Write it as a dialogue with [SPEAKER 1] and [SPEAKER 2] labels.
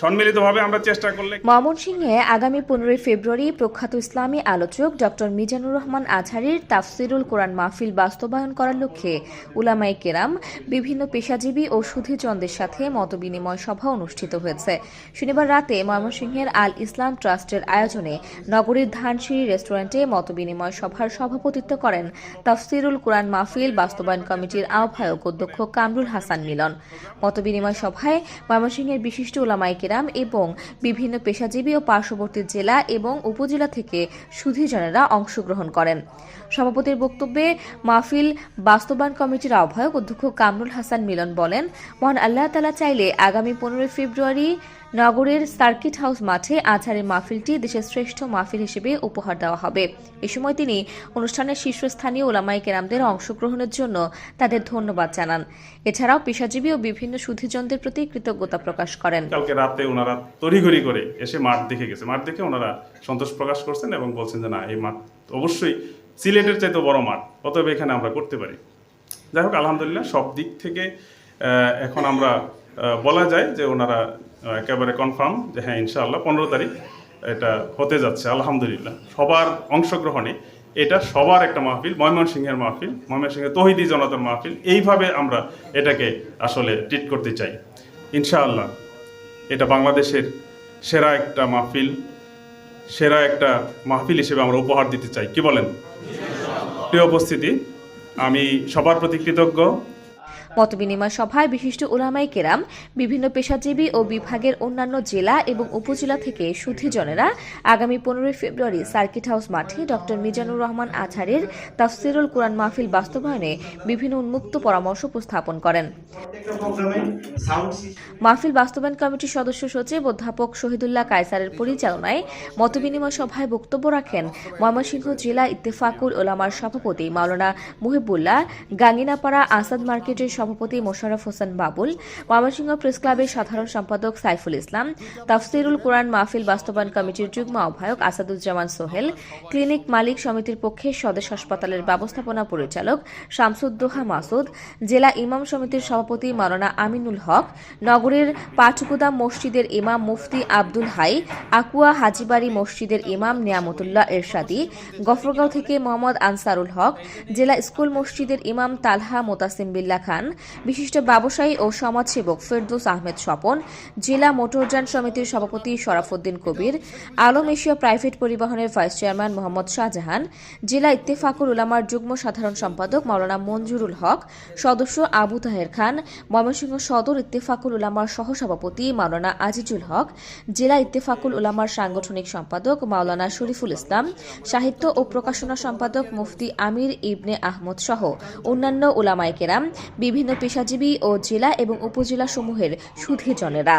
[SPEAKER 1] সম্মিলিতভাবে আমরা চেষ্টা করলে
[SPEAKER 2] ময়মনসিংহে আগামী পনেরোই ফেব্রুয়ারি প্রখ্যাত ইসলামী আলোচক ডক্টর মিজানুর রহমান আজহারির তাফসিরুল কোরআন মাহফিল বাস্তবায়ন করার লক্ষ্যে উলামাই কেরাম বিভিন্ন পেশাজীবী ও সুধীচন্দের সাথে মতবিনিময় সভা অনুষ্ঠিত হয়েছে। শনিবার রাতে ময়মনসিংহের আল ইসলাম ট্রাস্টের আয়োজনে নগরীর ধানসিঁড়ি রেস্টুরেন্টে মতবিনিময় সভার সভাপতিত্ব করেন তাফসিরুল কোরআন মাহফিল বাস্তবায়ন কমিটির আহ্বায়ক অধ্যক্ষ কামরুল হাসান মিলন। মতবিনিময় সভায় ময়মনসিংহের বিশিষ্ট ওলামাই কেরাম এবং বিভিন্ন পেশাজীবী ও পার্শ্ববর্তী জেলা এবং উপজেলা থেকে সুধীজনেরা অংশগ্রহণ করেন। সভাপতির বক্তব্যে মাহফিল বাস্তবায়ন কমিটির আহ্বায়ক অধ্যক্ষ কামরুল হাসান মিলন বলেন, মহান আল্লাহ তালা চাইলে আগামী পনেরোই ফেব্রুয়ারি নগরের সার্কিট হাউস মাঠে আজহারের মাহফিলটি দেশের শ্রেষ্ঠ মাহফিল হিসেবে উপহার দেওয়া হবে। এ সময় তিনি অনুষ্ঠানের শীর্ষস্থানীয় ওলামাই কেরামদের অংশগ্রহণের জন্য তাদের ধন্যবাদ জানান। এছাড়াও পেশাজীবী ও বিভিন্ন সুধীজনদের প্রতি কৃতজ্ঞতা প্রকাশ করেন।
[SPEAKER 1] রাতে ওনারা তড়িঘড়ি করে এসে মাঠ দেখে গেছে। মাঠ দেখে ওনারা সন্তোষ প্রকাশ করছেন এবং বলছেন যে, না, এই মাঠ অবশ্যই সিলেটের চাইতে বড় মাঠ, অতএব এখানে আমরা করতে পারি। যাই হোক, আলহামদুলিল্লাহ সব দিক থেকে এখন আমরা বলা যায় যে ওনারা একেবারে কনফার্ম যে হ্যাঁ ইনশাআল্লাহ পনেরো তারিখ এটা হতে যাচ্ছে, আলহামদুলিল্লাহ। সবার অংশগ্রহণে এটা সবার একটা মাহফিল, ময়মনসিংহের মাহফিল, ময়মনসিংহের তহিদি জনতার মাহফিল, এইভাবে আমরা এটাকে আসলে ট্রিট করতে চাই, ইনশাআল্লাহ। এটা বাংলাদেশের সেরা একটা মাহফিল, সেরা একটা মাহফিল হিসেবে আমরা উপহার দিতে চাই। কি বলেন? প্রিয় উপস্থিতি, আমি সবার প্রতি কৃতজ্ঞ।
[SPEAKER 2] মতবিনিময় সভায় বিশিষ্ট উলামাই কেরাম, বিভিন্ন পেশাজীবী ও বিভাগের অন্যান্য জেলা এবং উপজেলা থেকে সুধীজনেরা আগামী পনেরোই ফেব্রুয়ারি সার্কিট হাউস মাঠে ডক্টর মিজানুর রহমান আজহারের তাফসিরুল কোরআন মাহফিল বাস্তবায়নে বিভিন্ন উন্মুক্ত পরামর্শ উপস্থাপন করেন। মাহফিল বাস্তবায়ন কমিটির সদস্য সচিব অধ্যাপক শহীদুল্লাহ কায়সারের পরিচালনায় মতবিনিময় সভায় বক্তব্য রাখেন ময়মনসিংহ জেলা ইত্তেফাকুল ওলামার সভাপতি মাওলানা মুহিবুল্লাহ, গাঙ্গিনাপাড়া আসাদ মার্কেটের সভাপতি মোশাররফ হোসেন বাবুল, ময়মনসিংহ প্রেস ক্লাবের সাধারণ সম্পাদক সাইফুল ইসলাম, তাফসিরুল কোরআন মাহফিল বাস্তবায়ন কমিটির যুগ্ম আহ্বায়ক আসাদুজ্জামান সোহেল, ক্লিনিক মালিক সমিতির পক্ষে স্বদেশ হাসপাতালের ব্যবস্থাপনা পরিচালক শামসুদ্দোহা মাসুদ, জেলা ইমাম সমিতির সভাপতি মাওলানা আমিনুল হক, নগরের পাটগুদাম মসজিদের ইমাম মুফতি আব্দুল হাই, আকুয়া হাজিবাড়ি মসজিদের ইমাম নিয়ামতুল্লাহ এরশাদি, গফরগাঁও থেকে মোহাম্মদ আনসারুল হক, জেলা স্কুল মসজিদের ইমাম তালহা মোতাসিম বিল্লা খান বিশিষ্ট ব্যবসায়ী ও সমাজসেবক ফেরদৌস আহমেদ স্বপন, জেলা মোটরযান সমিতির সভাপতি শরাফুদ্দিন কবির, আলম এশিয়া প্রাইভেট পরিবহনের ভাইস চেয়ারম্যান মোহাম্মদ শাহজাহান, জেলা ইত্তেফাকুল উলামার যুগ্ম সাধারণ সম্পাদক মাওলানা মঞ্জুরুল হক, সদস্য আবু তাহের খান, ময়মনসিংহ সদর ইত্তেফাকুল উলামার সহসভাপতি মাওলানা আজিজুল হক, জেলা ইত্তেফাকুল উলামার সাংগঠনিক সম্পাদক মাওলানা শরীফুল ইসলাম, সাহিত্য ও প্রকাশনা সম্পাদক মুফতি আমির ইবনে আহমদ সহ অন্যান্য উলামায়ে কেরাম বিভিন্ন পেশাজীবী ও জেলা এবং উপজেলা সমূহের সুধীজনেরা